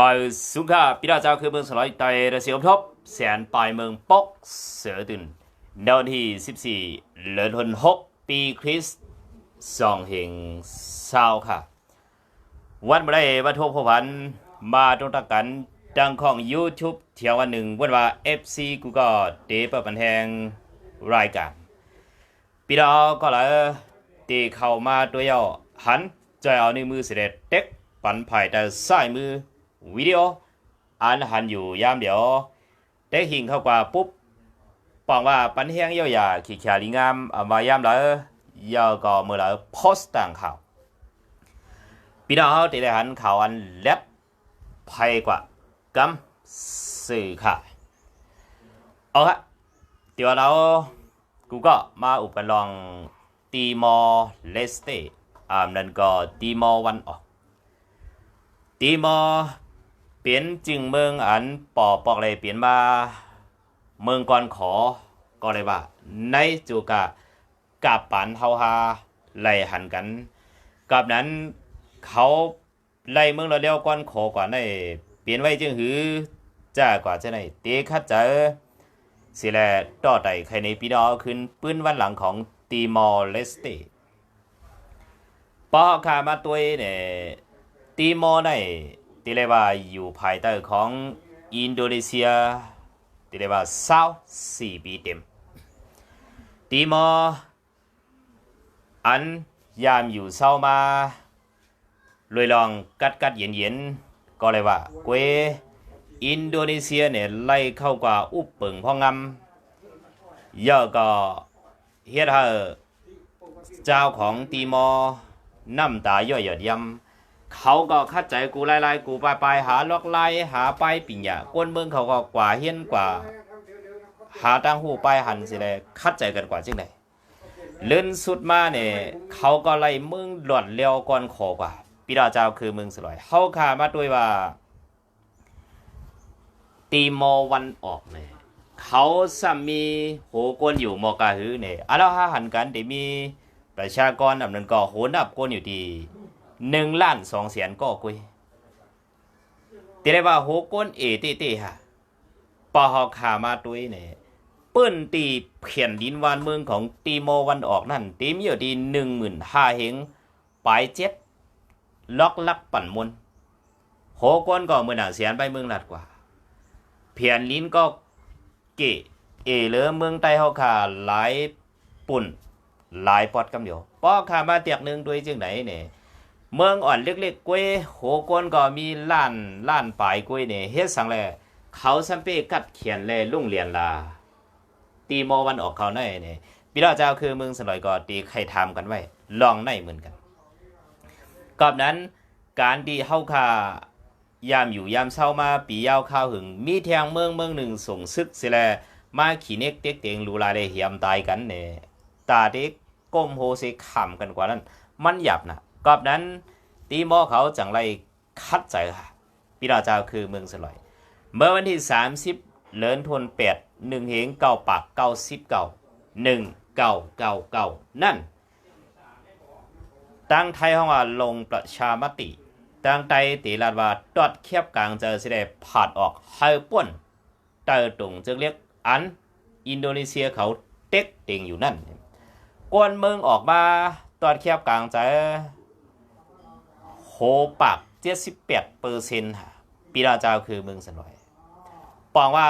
มาสุขาพี่ราเจ้าคือเมืองสลายไตระเสียมทบแสนปลายเมืองปอกเสือตื่นในวันที่ 14เดือนธันวาคมปีคริสต์สองเฮงเศร้าค่ะ วันเมื่อไรวันทุกผู้พันมาตรงตักกันดังของ YouTube เที่ยววันหนึ่งวันว่า FC กูก็เดเปิดบันแทงรายการพี่ดาก็เลยตีเข้ามาตัวย่อหันใจเอาในมือเสด็จเด็กปันไผ่แต่ซ้ายมือ วิดีโอ อันหันอยู่ยามเดียวได้หิงเข้ากว่าปุ๊บปองว่าปันแห้งเยาหยาขี้ขาลิงามอามายามแล้วยาวก็เมื่อแล้วโพสต์ต่างข่าวพี่น้องเขาตีได้หันข่าวอันเล็บไพกว่ากำสื่อค่ะเอาละเดี๋ยวเรากูก็มาอุปกันลองตีมอร์เลสเตอ่านั่นก็ตีมอร์วันออกตีมอร์ เปลี่ยนจึงเมืองอันปอปอกเลยเปลี่ยนมาเมืองก่อนขอก็เลยว่า ในจูกะกับปันเฮาฮาไล่หันกัน กับนั้นเขาไล่เมืองเราเลี้ยวก้อนขอกว่าในเปลี่ยนไว้จึงหือจ้ากว่าจะไหนเตะคัดเจอสิแลต่อไต่ใครในปีดอขึ้นปื้นวันหลังของตีมอร์เลสเตปอขามาตัวเนี่ยตีมอร์ใน ตีเลยกว่าอยู่ภายใต้ของอินโดนีเซียตีเลยกว่าเศร้าสี่ปีเต็มตีมออันยามอยู่เศร้ามาลอยลองกัดกัดเย็นเย็นก็เลยว่าเกวอินโดนีเซียเนี่ยไล่เข้ากว่าอุปเปิงพ่องำเยอะก็เฮ็ดให้เจ้าของตีมอน้ำตาย่อยหยดยำ เขาก็คัดใจกูไล่ๆกูไปไปหาลอกไล่หาไปปิญญากวนเมืองเขาก็กว่าเฮียนกว่า หาตั้งหูไปหันสิเลยคัดใจกันกว่าจริงไดเลื่นสุดมาเนี่ยเขาก็ไล่มึงหลอดเลี้ยวก่อนขอกว่าพี่ดาเจ้าคือเมืองสลอยเฮาขามาด้วยว่า ตีมอวันออกเนี่ยเขาสามีโหกวนอยู่มอกาหือเนี่ยอะแล้วหาหันกันเดี๋ยวมีประชากรอันนั้นก็โหนับกวนอยู่ที่ หนึ่งล้านสองแสนก็กุยแต่ได้ว่าโหกวนเอตเตฮะปอหอขามาตุยเนี่ยเปิ้นตีเพียนดินวานเมืองของตีโมวันออกนั่นตีมีอยู่ที่หนึ่งหมื่นห้าเฮงปลายเจ็ดล็อกลักปั่นมนโหกวนก็เมืองหนังเสียนไปเมืองหลัดกว่า เพียนลิ้นก็เกะเอเหลือเมืองใต้เฮาขาหลายปุ่นหลายปอดกำเดียวปอขามาเตียกหนึ่งด้วยจึงไหนเนี่ย เมืองอ่อนเล็กๆกล้วยโหกวนก็มีล้านล้านปลายกล้วยเนี่ยเฮ็ดสังแลเขาซัมเป้กัดเขียนแลลุ่งเรียนลาตีโมวันออกเขาในเนี่ยพี่ราเจ้าคือเมืองสลอยก็ตีใครทำกันไว้ลองในเหมือนกันกอบนั้นการดีเฮาคายามอยู่ยามเศร้ามาปียาวข้าวหึง มีแทงเมืองเมืองหนึ่งส่งซึกเสยแลมาขี่เน็กเต็กเต็งลูลาเลยเหียมตายกันเนี่ยตาเด็กก้มโฮเซขำกันกว่านั้น มันหยับนะ กอบนั้นตีหมอเขาจังไรคัดใจค่ะพี่ราวเจ้าคือเมืองสลอย เมื่อวันที่ 30เลินทนแปดหนึ่งเหงเก้าปากเก้าสิบเก้าหนึ่งเก้าเก้าเก้านั่นตั้งไทยห้องว่าลงประชามติตั้งไตตีลาดว่าตอดเคียบกลางเจอสิได้ผาดออกให้ป้นเตอร์ตรงจึงเรียกอันอินโดนีเซียเขาเต็กเต็งอยู่นั่นกวนเมืองออกมาตอดเคียบกลางเจอ ปากเจ็ดสิบแปดเปอร์เซ็นต์ค่ะปีราเจ้าคือเมืองสนอยปองว่า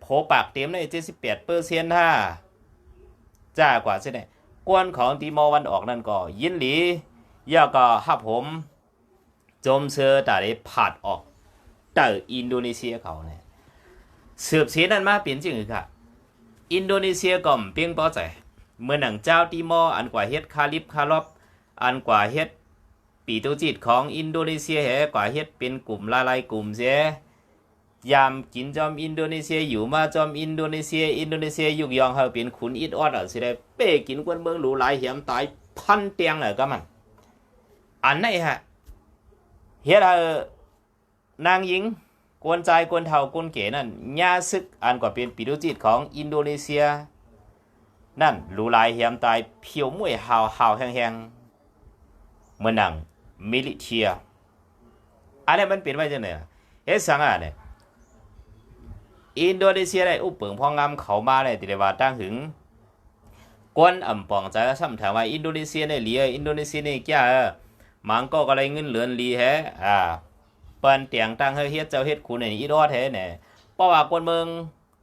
โผปากเต็มในเจ็ดสิบแปดเปอร์เซ็นต์ฮ่าจ้ากว่าใช่ไหมกวนของตีมอวันออกนั่นก็ยินหลีย่าก็ฮับผม จมเสือแต่ได้ผาดออกเตออินโดนีเซียเขาเนี่ยสืบเสียนั่นมาเปลี่ยนจริงค่ะ อินโดนีเซียก็เปียงป้อใจเมื่อหนังเจ้าตีมออันกว่าเฮ็ดคาลิบคารอบอันกว่าเฮ็ด ปีตุจิตของอินโดนีเซียแหกว่าเฮ็ดเป็นกลุ่มลายๆกลุ่มเสียยามกินจอมอินโดนีเซียอยู่มาจอมอินโดนีเซีย อินโดนีเซียยุกยองเฮาเป็นขุนอิดออดอะสิได้เป้กินกวนเมืองหรูหลายเหียมตายพันเตียงเลยก็มัน อันไหนฮะเฮ็ดให้นางหญิงกวนใจกวนเฒ่ากวนเก๋นั่นย่าซึกอันกว่าเป็นปีตุจิตของอินโดนีเซีย นั่นหรูหลายเหียมตายเพียวมวยหาวหาวแห้งๆเมื่อนัง มิลิเทียอันนี้มันเป็นไว้จังได๋ล่ะเฮ็ดสังอะเนี่ยอินโดนีเซียได้อุปเปิงพองงามเขามาได้ติได้ว่าตั้งหึงกวนอ่ำปองใจก็ซ้ำถามว่าอินโดนีเซียเนี่ยเหลียอินโดนีเซียเนี่แก่มังก็ก็เลยเงินเหลือนลีแฮอ่าเปิ้นเตียงตั้งเฮ็ดเจ้าเฮ็ดคุณนี่อีรอดแท้เนี่ยเพราะว่ากวนเมือง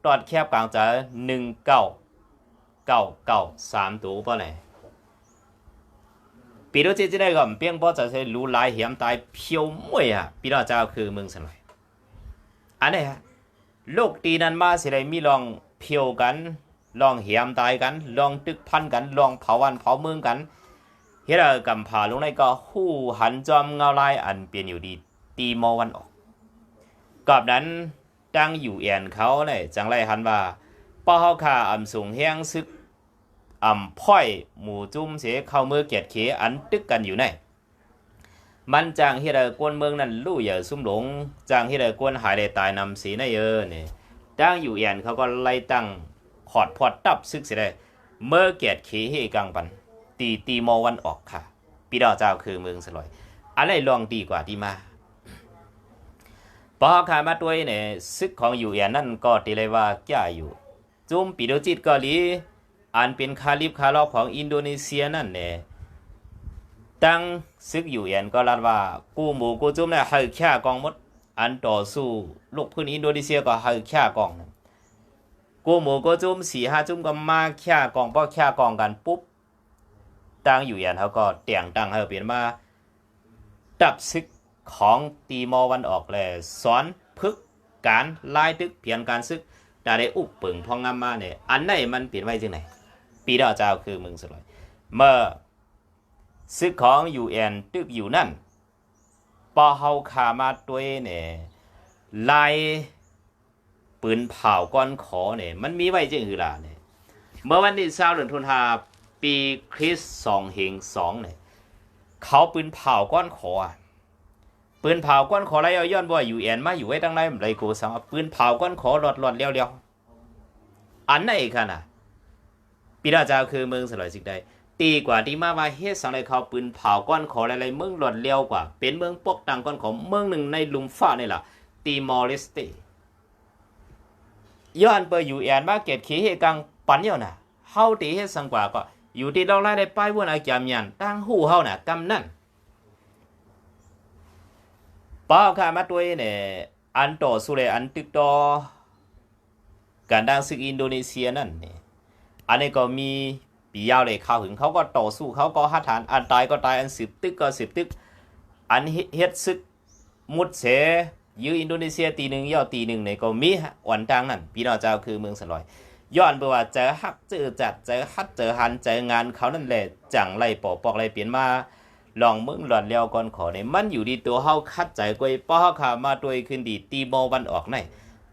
ตอดแคบกลางจะ19 9 9 3ตัวบ่ไหน ปี到这这那个唔变波就是如来险大飘妹啊，ปี到เจ้าคือเมืองสลายอันนี้ฮะโลกตีนั้นมาสิได้มีลองเพียวกัน ลองเหียมตายกัน ลองตึกพันกัน ลองเผาวันเผาเมืองกันเฮ็ดเอากำผาลงในก็หู้หันจอมเงาลายอันเปลี่ยนอยู่ดีตีมอวันออกกับนั้นตั้งอยู่เอียนเขาเนี่ยจังไรหันว่าป้าเฮาขาอำสูงแห้งซึก อ่ำพ่อยหมู่จุ้มเสียเข้ามือเกียดเขอันตึกกันอยู่ในมันจางเฮ็ดให้กวนเมืองนั้นลู่อย่าซุ่มหลงจางเฮ็ดให้กวนหายได้ตายนำสีในเออนี่ตั้งอยู่เอียนเขาก็ไล่ตั้งขอดพอดตับซึกเสิได้เมื่อเกียดเขเฮกังปัน ตีตีมอวันออกค่ะปีดาวเจ้าคือเมืองสลอย อะไรลองดีกว่าดีมาพอขามาตัวยเนี่ยซึกของอยู่เอียนนั่นก็ตีเลยว่าแก่อยู่จุ้มปีดจิตเกาหลี อันเป็นคาลิบคาลอบของอินโดนีเซียนั่นแหละตั้งซึกอยู่เอียนก็รัดว่า กูหมูกูจุ้มเนี่ยให้แค่กองมด อันต่อสู้ลูกพื้นอินโดนีเซียก็ให้แค่กองกูหมูกูจุ้มสี่ห้าจุ้มก็มาแค่กองพอแค่กองกันปุ๊บตั้งอยู่เอียนเขาก็เตียงตั้งให้เปลี่ยนมาดับซึกของตีมอวันออกเลยสอนพึกการไล่ตึกเพียนการซึกแต่ได้อุบเปิงพองงามมาเนี่ยอันไหนมันเปลี่ยนไว้จังไหน ปีดาวเจ้าคือเมืองสลอยเมื่อซึกของอยูเอ็นตึกอยู่นั่นปอเฮาขามาตัวเนี่ยไล่ปืนเผาก้อนขอเนี่ยมันมีไว้จริงหรือล่ะเนี่ยเมื่อวันที่เช้าเดือนธันวาปีคริสต์สองเฮงสองเนี่ยเขาปืนเผาก้อนขออะปืนเผาก้อนขอไรเอาย้อนบ่ว่ายูเอ็นมาอยู่ไว้ตั้งไรไรกูสังว่าปืนเผาก้อนขอหลอดหลอดเลี้ยวเลี้ยวอันไหนกันอะ ปีราเจ้าคือเมืองสลอยสิ่งใดตีกว่าที่มาว่าเฮ็ดสังเลยเขาปืนเผาก้อนขออะไรๆเมืองหลอดเลี้ยวกว่า เป็นเมืองปกตังก้อนของเมืองหนึ่งในลุมฟ้านี่ล่ะตีมอริสเตย้อนเปออยู่แอนมาเก็ตขี้เฮกังปันเยวน่ะเฮาตีเฮ็ดสังกว่าก็อยู่ที่เราไล่ได้ป้ายวนอาจามยันตั้งหูเฮาน่ะกำนั่นป้าค่ะมาตัวเนี่ยอันต่อสู้เลยอันตึกต่อการดังศึกอินโดนีเซียนั่นเนี่ย อันนี้ก็มีปียาวเลยเข้าถึงเขาก็ต่อสู้เขาก็หัดฐานอันตายก็ตายอันสิบตึกก็สิบตึก อันเฮ็ดซึกมุดเสยื้ออินโดนีเซียตีหนึ่งย่อตีหนึ่งเนี่ยก็มีวันทางนั้นพี่น้องเจ้าคือเมืองสลอย ย้อนไปว่าเจอฮักเจอจัดเจอฮัดเจอหันเจองานเขานั่นแหละจังไรปอปอกไรเปลี่ยนมาลองมึงหลอนเลี้ยวก่อนขอเนี่ยมันอยู่ดีตัวเฮาคัดใจกวยป้อเฮาขามาตัวขึ้นดีตีโมวันออกใน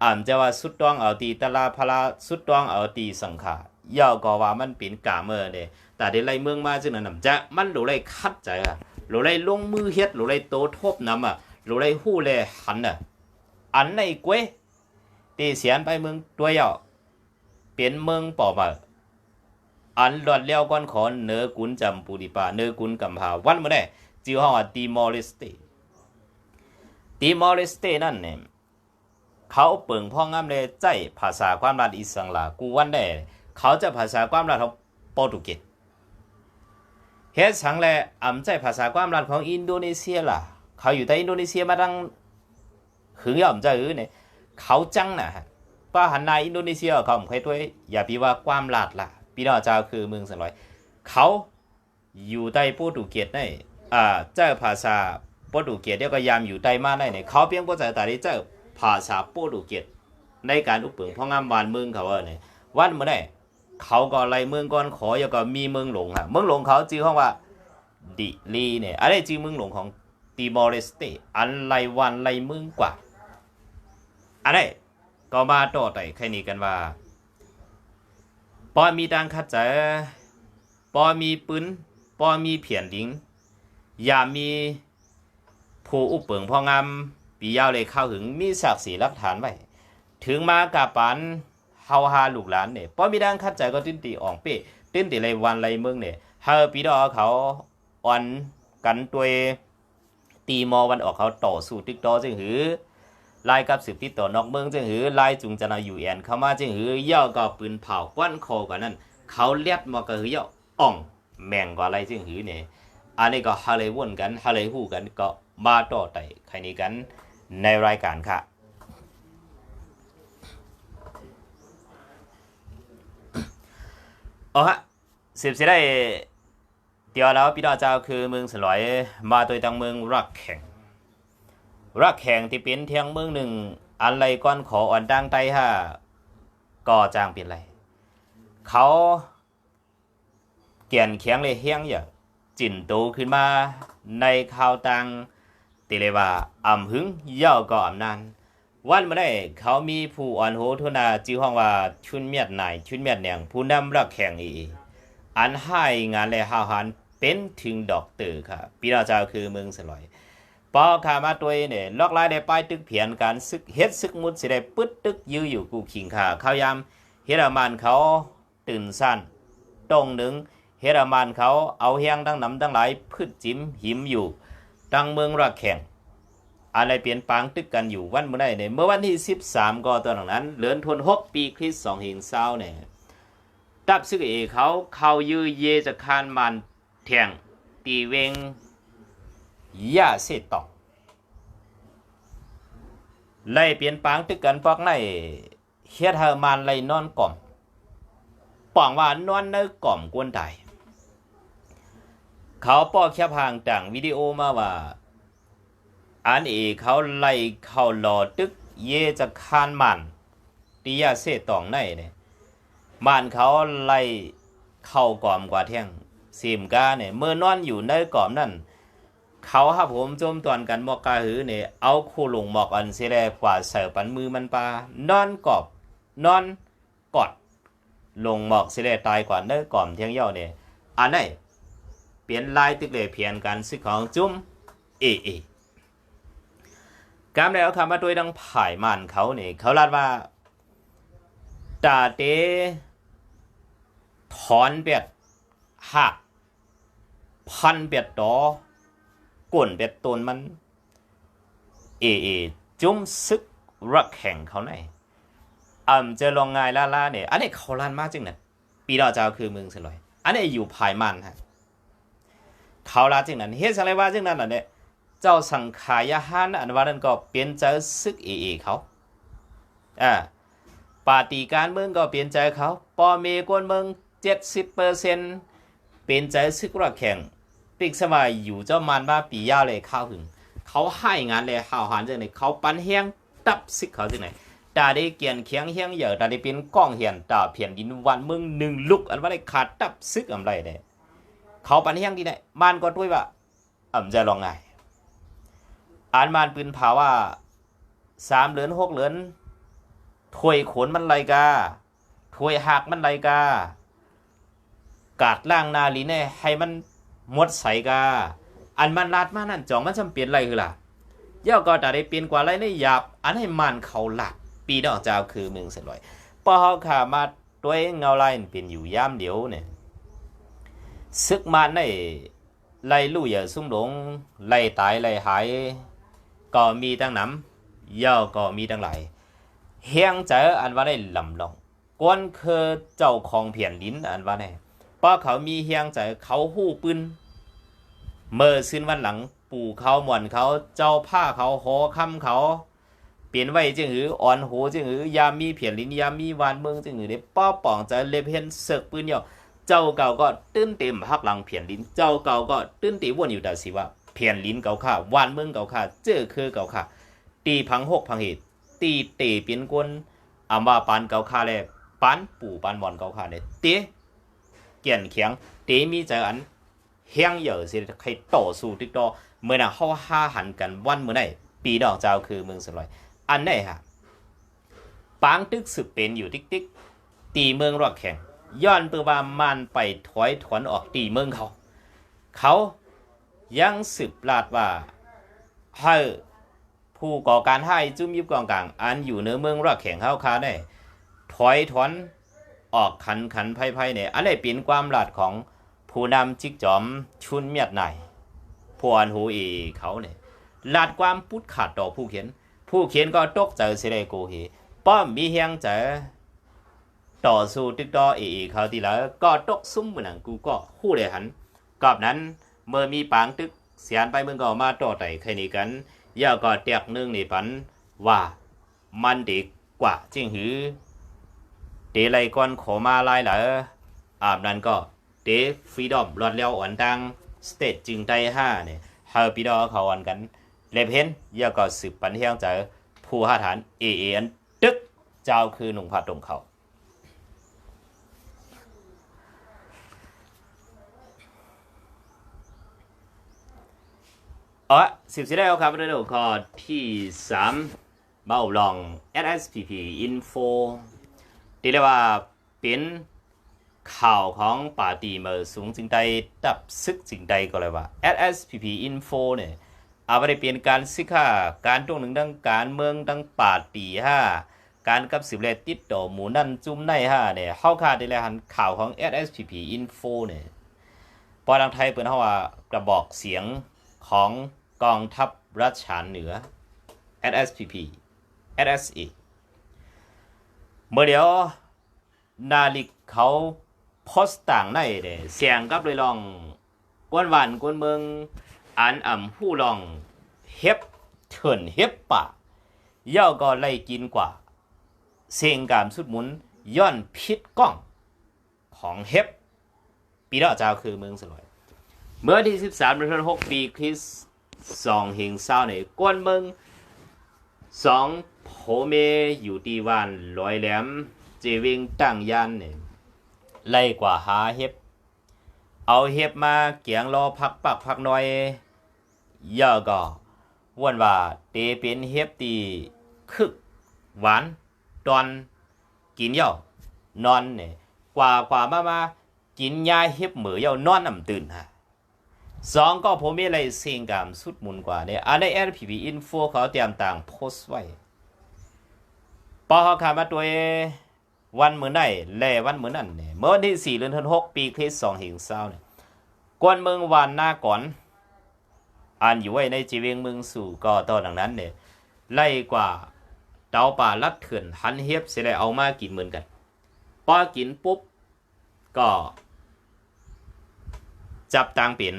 อ่านจะว่าสุดต้องเอาตีตลาพลาสุดต้องเอาตีสังขา ยาวก็ว่ามันเป็นกาเมอเด้แต่ได้ไล่เมืองมาจึงนั้นนำจะมันหลูไล่คัดใจอะหลูไล่ลงมือเฮ็ดหลูไล่โตทบนำอะหลูไล่ฮู้แลหันอะอันในกวยตีเสียนไปเมืองตัวยาวเป็นเมืองปอมาอันหลอดเลี้ยวก้อนขอนเนื้อกุนจำปูดิปาเนื้อกุนกำพาวันมื้อได้จิวเฮาว่าติมอร์เลสเตติมอร์เลสเตนั่นเนี่ยเขาเปิงพ่องามเลยใจภาษาความรัดอีสังลากูวันได้ เขาจะภาษาความรัดของโปรตุเกสเฮ็ดสังแลอำใจภาษาความรัดของอินโดนีเซียล่ะ เขาอยู่ในอินโดนีเซียมาตั้งหึงยอมใจอือเนี่ยเขาจังนะฮะป้าหันในอินโดนีเซียเขาไม่เคยด้วยอย่าพี่ว่าความรัดล่ะ พี่น้องเจ้าคือเมืองสันลอย เขาอยู่ใต้โปรตุเกสในอ่าเจ้าภาษาโปรตุเกสเดียวก็ยามอยู่ใต้มาในเนี่ยเขาเพียงบ่ใจแต่ที่เจ้าภาษาโปรตุเกสในการอุปเปิงพ่องามวานเมืองเขาเนี่ยวันเมื่อได เขาก็ไล่เมืองก่อนขอแล้วก็มีเมืองหลงฮะเมืองหลงเขาชื่อห้องว่าดิลีเนี่ยอะไรชื่อเมืองหลงของติมอร์เลสเตอันไลวันไลเมืองกว่าอันนี้ก็มาต่อไต่แค่นี้กันว่าปอมีดังคัดเจอปอมีปืนปอมีเพียนลิงอย่ามีผู้อุปเปิงพ่องามปียาวเลยเข้าถึงมีศักดิ์ศรีหลักฐานไว้ถึงมากาปัน เฮาฮาลูกหลานเนี่ยป้อมีดังคัดใจก็ติ้นตีอ่องเป้ติ้นตีไรวันไรเมืองเนี่ยเฮาปีดอเขาอ่อนกันตัวตีมอวันออกเขาต่อสู้ตึกต่อจึงหือลายกับสืบติดต่อนอกเมืองจึงหือลายจุงจนาอยู่แอนเข้ามาจึงหือย่อก็ปืนเผาก้อนคอกว่านั้นเขาเลียดมาก็หือย่ออ่องแม่งกว่าไรจึงหือเนี่ยอันนี้ก็ฮาเลยวนกันฮาเลยฮู้กันก็มาต่อไต่ใครนี้กันในรายการค่ะ เอาฮะสิบสิได้เดียวแล้วพี่น้องเจ้าคือเมืองสลอยมาโดยทางเมืองรักแข่งรักแข่งที่เป็นเทียงเมืองหนึ่งอันไรก้อนขออ่อนดังไตฮะก็จางเป็นไร เขาเกียนเคียงเลยเฮียงอย่างจินโตขึ้นมาในข่าวตังติเลยว่าอ่ำหึงเย่าก็อ่ำนาน วันมาได้เขามีผู้อ่อนโหทุนาจื้อห้องว่าชุนเมียดนายชุนเมียดแหนงผู้นำรักแข่งอีอันให้งานและหาหารเป็นถึงดอกเตอร์ค่ะพี่น้องเจ้าคือเมืองสลอยปอขามาตัวเนี่ยลอกลายได้ป้ายตึกเพียนการซึกเฮ็ดซึกมุดสิได้ปึดตึกยื้ออยู่กูขิงค่ะเขายามเฮรามานเขาตื่นสั้นตรงหนึ่งเฮรามานเขาเอาเฮียงตั้งน้ำตั้งหลายพืชจิ้มหิมอยู่ตั้งเมืองรักแข่ง อะไรเปลี่ยนปางตึกกันอยู่วันเมื่อใดเนี่ยเมื่อวันที่ 13 ก็ตอนนั้น เหลือนทน6ปีคริสต์2เฮงเศร้าเนี่ยตับซึกเอเขาเขายื้อเยจะคานมันแทงตีเวงยาเสตองไล่เปลี่ยนปางตึกกันพวกไหนเฮ็ดเฮามันไล่นอนกล่อมปองว่านอนในกล่อมกวนตายเขาป้อแคบห่างต่างวิดีโอมาว่า อันเอเขาไล่เขาหลอตึก เยจะคานมันตียาเสตองในเนี่ยมันเขาไล่เข้ากล่อมกว่าเที่ยงสิมกาเนี่ยเมื่อนอนอยู่ในกล่อมนั่นเขาหาผมจมตอนกันหมอกกาหือเนี่ยเอาคู่ลงหมอกอันเสแลกว่าเสิร์ปันมือมันปานอนกอบนอนกอดลงหมอกเสแลตายกว่าเนื้อกล่อมเที่ยงเย่าเนี่ยอันไหนเปลี่ยนลายตึกเลยเพียนกันซึกของจุ้มเอเอ กามแล้วคำว่าตัวยดังผายมันเขาเนี่ยเขาลาดว่าตาเตถอนเปียดหักพันเปียดดอกวนเปียดตนมัน เอเอจุ้มซึกรักแข่งเขาไหนอ่ำเจอลองงายล่าล่าเนี่ยอันนี้เขาลานมากจริงนะปีดอเจ้าคือเมืองสลอยอันนี้อยู่ภายมันฮะเขาลาจริงนั้นเฮ็ดอะไรว่าจริงนั้นน่ะเนี่ย เจ้าสังขายาหานอันว่านั้นก็เปลี่ยนใจซึกเอเอเขาอ่าปาฏิการเมืองก็เปลี่ยนใจเขาปอเมกวนเมืองเจ็ดสิบเปอร์เซ็นต์เปลี่ยนใจซึกรักแข่งปิกสมัยอยู่เจ้ามันมาปียาวเลยข้าวหึงเขาให้งานเลยข้าวหานจังไหนเขาปันเฮียงตับซึกเขาจังไหนตาได้เกียนเคียงเฮียงเหยอะตาได้เป็นก้องเหียนตาเพียนดินวันเมืองหนึ่งลุกอันว่าได้ขาดตับซึกอำไรเด้เขาปันเฮียงที่ไหนมันก็ด้วยว่าอ่ำจะลองไง อ่านมานปืนเผาว่าสามเหรียญหกเหรียญถวยขนมันไรกาถวยหักมันไรกากาดล่างนาลีเน่ให้มันหมดใสกา อันมันลาดมานั่นจองมันจำเปลี่ยนไรคือล่ะเย่าก็จะได้เปลี่ยนกว่าไรในหยาบ อันให้มันเขาหลัก ปีดอกเจ้าคือเมืองสร็จลอยปอเขาขามาตัวเงเงาไล่เป็นอยู่ย่ามเดียวเนี่ยซึกมันในไล่ลู่อย่าสุ่มหลงไล่ตายไล่หาย ก็มีตั้งน้ำย่อก็มีตั้งหลายเฮียงเจออันว่าได้ลำลองกวนคือเจ้าของเพียนลิ้นอันว่าได้ป้าเขามีเฮียงเจอเขาหู้ปืนเมื่อซึ่นวันหลังปู่เขาหมวนเขาเจ้าผ้าเขาหอคำเขาเปลี่ยนไว้จึงหืออ่อนโหจึงหือยามมีเพียนลิ้นยามมีวานเมืองจึงหือได้ป้อป่องเจอเล็บเห็นเสกปืนเหี่ยวเจ้าเก่าก็ตื้นเต็มหักหลังเพียนลิ้นเจ้าเก่าก็ตื้นตีวนอยู่แต่สิว่า เพียนลิ้นเก่าข่าวานเมืองเก่าข่าเจอคือเก่าข่าตีพังหกพังเหตุตีเตะเปลี่ยนกวนอำว่าปานเก่าข่าแลปานปู่ปานบอนเก่าข่าเนี่ยเตะเกี่ยนเขียงเตะมีใจอันเฮียงเหยอสิใครต่อสู้ติ๊กต่อเมื่อน่ะเฮาห้าหันกันวันเมื่อไหนปีดอกเจ้าคือเมืองสลอยอันไหนฮะปางตึกสืบเป็นอยู่ติ๊กติ๊กตีเมืองรอกแข่งย้อนเปือว่ามันไปถอยถอนออกตีเมืองเขา เขา ยังสืบลาดว่าให้ผู้ก่อการให้จุ้มยิบกองกลาง อันอยู่เนื้อเมืองรักแข่งเข้าคาได้ถอยถอนออกขันขันไพ่ไพ่เนี่ยอันนี้เป็นความลาดของผู้นำจิกจอมชุนเมียดไหนพวนหูอีเขาเนี่ยลาดความพุดขาดต่อผู้เขียน ผู้เขียนก็ตกใจเสียเลยโกเหป้อมมีเฮียงใจต่อสู้ติดต่ออเอเขาทีแล้วก็ตกซุ้มเหมือนกูก็หู้เลยหันกอบนั้น เมื่อมีปางตึกเสียนไปมึงก็มาต่อไต่ใครนี่กันย่าก็เตียกนึงในปันว่ามันดีกว่าจริงหือเตไรก่อนขอมาลายเหรออาบนั้นก็เตฟรีดอมรอดแล้วอ่อนดังสเตจจึงได้ห้าเนี่ยเฮาปีดอเขาอ่อนกันเลเพนย่าก็สืบปันเฮียงเจอผู้หาฐานเอเอ็นตึกเจ้าคือหนุ่งผัดตรงเขา อ๋อสิบสี่ได้แล้วครับเรื่องข้อที่สามมาลอง SSPP Info ที่เรียกว่าเป็นข่าวของปาตีเมื่อสูงจึงได้ดับซึกจึงได้ก็เลยว่า SSPP Info เนี่ยเอาไปเปลี่ยนการศึกษาการตรงหนึ่งดังการเมืองดังปาตีห้าการกับสิบเลติดต่อหมูนั่นจุ่มในห้าเนี่ยเข้าข่าได้แล้วหันข่าวของ SSPP Info เนี่ยพอทางไทยเปิดเขาว่ากระบอกเสียง ของกองทัพรัชฉานเหนือ SSPP SSE เมื่อเดี๋ยวนาลิกเขาโพสต่างในเดเสียงกับเลยลองกวนหวานกวนเมืองอ่านอ่ำผู้ลองเฮ็บเถินเฮ็บปะย่อก็ไล่กินกว่า เสียงกามสุดหมุนย้อนพิษกล้องของเฮ็บปีละเจ้าคือเมืองสลอย เมื่อที่ 13เดือน6ปีคริสสองเฮงเศร้าในกวนเมืองสองโผเมอยู่ที่วานลอยแหลมเจวิงตั้งยันเนี่ยไล่กว่าหาเห็บเอาเห็บมาเกียงรอพักปักพักหน่อยย่อก็วนว่าเตเป็นเห็บตีคึกหวานตอนกินย้านอนเนี่ยกว่ากว่ามามากินยาเห็บเหมือย้านอนนำตื่นฮะ สองก็ผมมีอะไรสิ่งกามสุดมุนกว่าเนี่ยอันใน LPP Info เขาเตรียมต่างโพสไว้พอเขาขามาตัววันเหมือนได้แลวันเหมือนนั่นเนี่ยเมื่อวันที่สี่เดือนธันวาคมปีคริสต์สองเหิงเศร้าเนี่ยกวนเมืองวานหน้าก่อนอ่านอยู่ไว้ในจีเวงเมืองสู่ก็ตอดังนั้นเนี่ยไล่กว่าเตาป่าลัดเถื่อนหันเฮียบเสียเลยเอามากินเหมือนกันพอกินปุ๊บก็ จับตังเป็น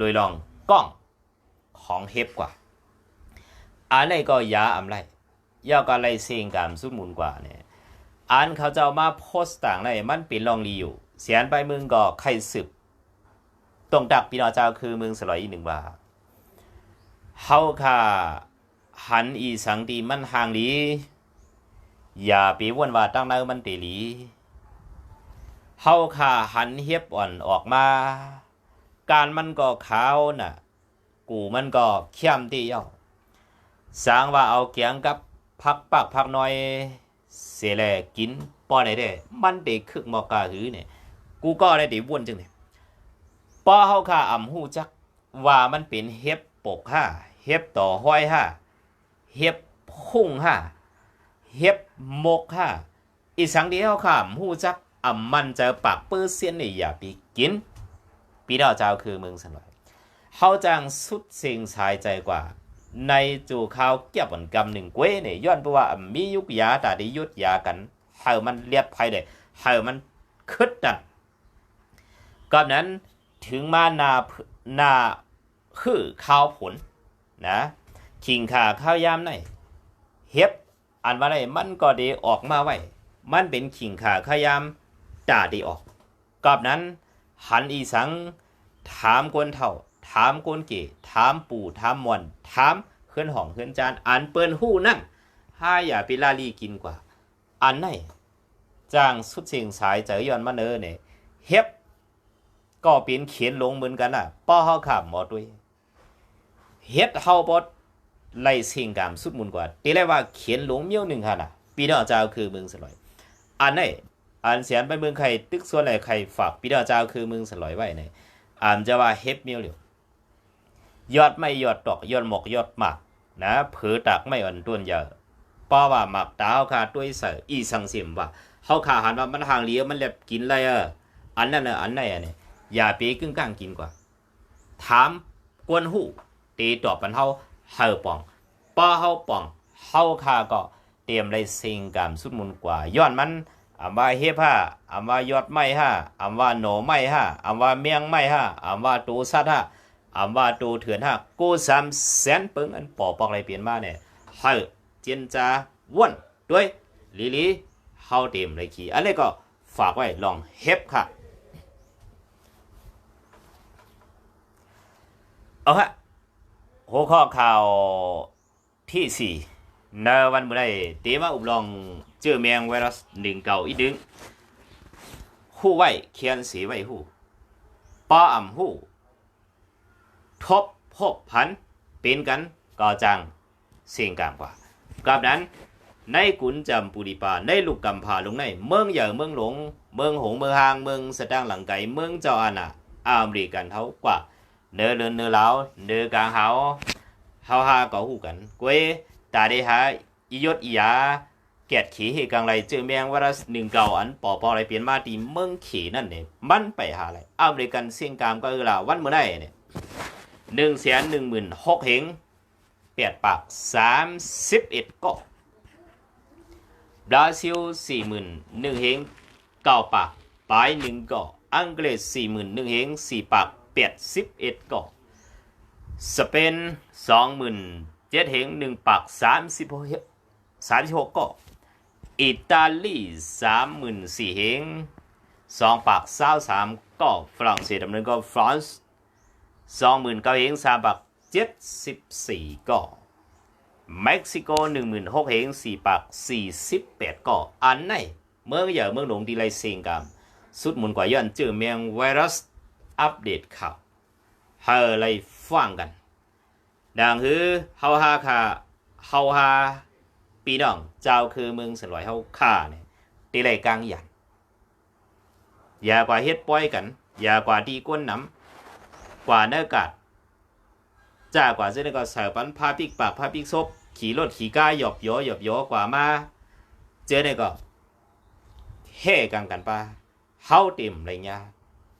ลอยลองกล้องของเฮฟกว่าอันนี้ก็ยาอำไรยาก็ไรเสียงกามสุดมุนกว่าเนี่ยอันเขาจะเอามาโพสต์ต่างไรมันเป็นลองรีอยู่ เสียนไปมึงก็ใครสืบตรงดักพี่น้องเจ้าคือเมืองสลอยอีกหนึ่งว่าเฮาค่ะหันอีสังตีมันห่างลีอย่าไปวนว่าตั้งนื้อมันตหลีเฮาค่ะหันเฮียบอ่อนออกมา การมันก็ขาวน่ะ กูมันก็เข้มตีเย้าสร้างว่าเอาเกียงกับพักปากพักน้อยเสียแลกินป้อไหนได้ มันเด็กคึกมอกาหือเนี่ย กูก็ได้ดี๋ยววนจังเนี่ยป้อเฮาค่าอ่ำหูจักว่ามันเป็นเฮ็บปกห้าเฮ็บต่อห้อยห้าเฮ็บพุ่งห้าเฮ็บมกห้าอีสังเดียวค่ะอ่ำหูจักอ่ำมันจะปากเปื้อเสียนนี่อย่าไปกิน ปีดาวเจ้าคือเมืองสนอยเฮาจังสุดสียงสายใจกว่า ในจู่ข้าวเก็บวันกำหนึ่งเว้เนี่ยย้อนเพราะว่ามียุกยาแต่ได้ยุดยากันเฮามันเรียบภัยเลยเฮามันคึดดันก่อนนั้นถึงมานานาคือข้าวผลนะขิงขาข้าวยามในเฮ็บอันว่าไรมันก็ด้ออกมาไว้ มันเป็นขิงขาข้าวยามจ่าด้ออกกอบนั้น หันอีสัง ถามกวนเท่า ถามกวนเก๋ถามปู่ถามมวนถามเคลื่อนห้องเคลื่อนจานอันเปิ้นหู้นั่นห้าอย่าไปลาลีกินกว่า อันไหนจ้างสุดเสียงสายเจอย้อนมาเนอเนี่ยเฮ็บก็เป็นเขียนลงเหมือนกันอะป้อเฮาขามหมอด้วยเฮ็ดเฮาบดไล่เสียงกามสุดมุนกว่าตีเลยว่าเขียนลงเมียวหนึ่งค่ะน่ะปีนอเจ้าคือเมืองสลอยอันไหน อันเสียนไปเมืองใครตึกส่วนไหนใครฝากพี่ดาวเจ้าคือเมืองสลอยไว้เนี่ยอ่านจะว่าเฮปเมียวเหลียวยอดไม่ยอดตอกยอดหมกยอดหมากนะเผือตักไม่อ่อนต้นเยอะป้าว่าหมักตาเฮาคาด้วยเสืออีสังเสียมว่าเฮาขาหันว่ามันห่างเลี้ยวมันเล็บกินอะไรเอออันนั้นน่ะอันไหนอะเนี่ยอย่าไปกึ่งกลางกินกว่า ถามกวนหูตีตอบปันเฮาเฮาปองป้อเฮาปองเฮาคาก็เตรียมได้สิ่งกรรมสุดมุนกว่าย้อนมัน อำว่าเฮ็บห้าอำว่ายอดไม้ห้าอำว่าหนอไม้ห้าอำว่าเมียงไม้ห้าอำว่าตูสัตว์ห้าอำว่าตูเถื่อนห้ากูสามแสนปึงอันปอปอกอะไรเปลี่ยนมาเนี่ยเฮาเจียนจาว่นด้วยลีลีเฮาเตรียมเลยขี่อันนี้ก็ฝากไว้ลองเฮ็บค่ะเอาฮะหัวข้อข่าวที่สี่ในวันเมื่อไรเตมาอุบลอง เจอแมงไวรัสหนึ่งเก่าอีดึงหู้ไว้เขียนสีไว้หู้ป้าอ่ำหู้ทบพบพันเป็นกันก่อจังเสียงกลามกว่ากับนั้นในกุนจำปุริปาในลูกกำพาลงในเมืองใหญ่เมืองหลง เมืองหงเมืองหางเมืองสะดางหลังไก่เมืองเจ้าอาณาอเมริกันเท่ากว่า nơ lớn nơ láo nơ càng háo háo ha có hủ cắn quê ta đây ha y yốt y á kẹt khí hệ càng lại chữ miang ว่า แกดขี่เหกังไรเจอแมงว่าหนึ่งเก่าอันปอปออะไรเปลี่ยนมาที่เมืองขีนั่นเนี่ยมันไปหาอะไรอเมริกันเสียงกามก็คือละวันเมื่อไหร่เนี่ยหนึ่งแสนหนึ่งหมื่นหกเหงแปดปากสามสิบเอ็ดเกาะบราซิลสี่หมื่นหนึ่งเหงเก้าปากปลายหนึ่งเกาะอังกฤษสี่หมื่นหนึ่งเหงสี่ปากแปดสิบเอ็ดเกาะสเปนสองหมื่นเจ็ดเหงหนึ่งปากสามสิบหกสามสิบหกเกาะ อิตาลีสามหมื่นสี่เหงสองปากเศร้าสามก็ฝรั่งเศสดำเนินก็ฟรานซ์สองหมื่นเก้าเหงสามปากเจ็ดสิบสี่ก็เม็กซิโกหนึ่งหมื่นหกเหงสี่ปากสี่สิบแปดก็อันไหนเมืองใหญ่เมืองหลวงดีไลเซงกามสุดหมุนกว่าย้อนเจอเมียงไวรัสอัปเดตข่าวเฮาเลยฟังกัน ดังคือเฮาฮาคาเฮาฮา ปีน้องเจ้าคือมืองสลอยเฮาค่าเนี่ยตีไรกลางหยันอย่ากว่าเฮ็ดป้อยกัน อย่ากว่าดีก้นน้ำกว่าเนื้อกาดจ้ากว่าเส้นก็ใส่ปันพาปิกปากพาปิกซบขี่รถขี่ก้าหยอบยอหยอบยอกว่ามาเจอเนี่ยก็เฮ่กันกันปะเฮาเต็มไรเงี้ย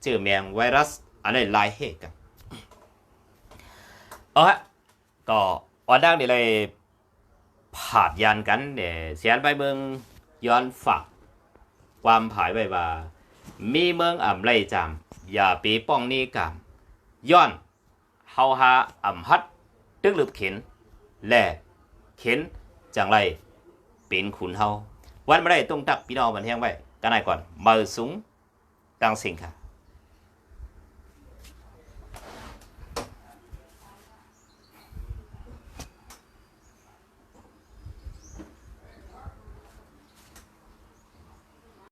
เจอแมงไวรัสอะไรลายเฮ่กันเอาฮะก็วันดังนี่เลย ผาดยันกันเนี่ยเสียนไปเมืองย้อนฝากความผายไว้ว่ามีเมืองอ่ำไรจำอย่าปีป้องนี่กามย้อนเฮาหาอ่ำฮัดตึกหลึบเข็นและเข็นจังไรเป็นขุนเฮาวันไม่ได้ต้องตักพี่น้องบันเทียงไว้กันไหนก่อนมือสูงตั้งสิ่งค่ะ